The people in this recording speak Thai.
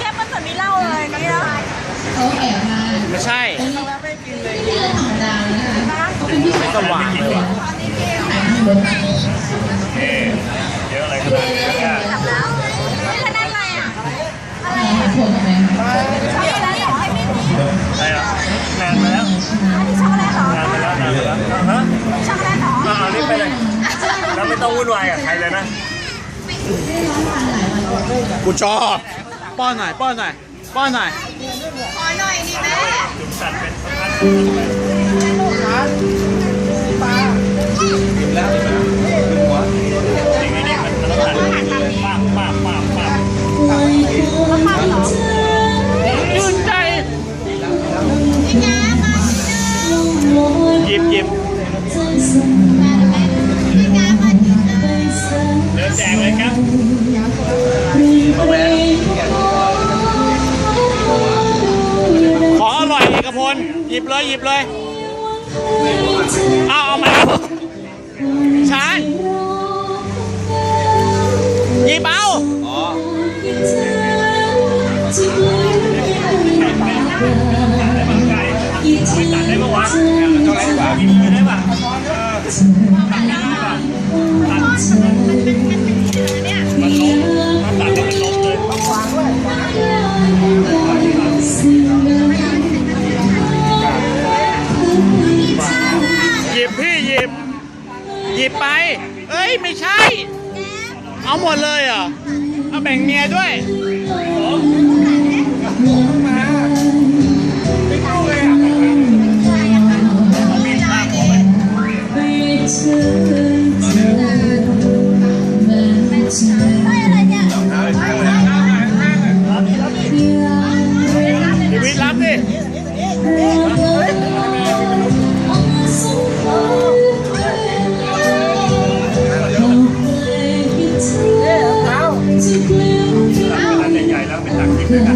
แก้มมันเหมือนมีเหล้าเลยนี่แล้วเขาแอบมาไม่ใช่ไม่ใช่เรื่องธรรมดานะคะเขาเป็นผู้ชายสว่างเลยว่ะขายที่รถมาเยอะอะไรขนาดนี้เนี่ยกลับแล้วนี่แล้วนั่นอะไรอะอะไรคะผลทำไมคะช็อกโกแลตเหรอไอ้ไม่มีใช่หรอนานไปแล้วอันนี้ช็อกโกแลตเหรอนานไปแล้วนานไปแล้วฮะช็อกโกแลตเหรออ่าเอานี่ไปเลยแล้วไม่ต้องวุ่นวายกับใครเลยนะกูชอบ ป้อนหน่อยป้อนหน่อยป้อนหน่อยขอหน่อยดิแม่จุดสั่นเป็นประธานจริงๆนี่มันมันต้องสั่นป้าบป้าบป้าบป้าบชื่นใจหยิบหยิบ กพลหยิบเลยหยิบเลยเอาเอามาชานหยิบเอาไม่ตัดได้ปะวะต้องได้ปะกินมือได้ปะตัดได้ปะ บ หยิบไป เอ้ย ไม่ใช่ เอาหมดเลยเหรอ เอาแบ่งเมียด้วยอ ร้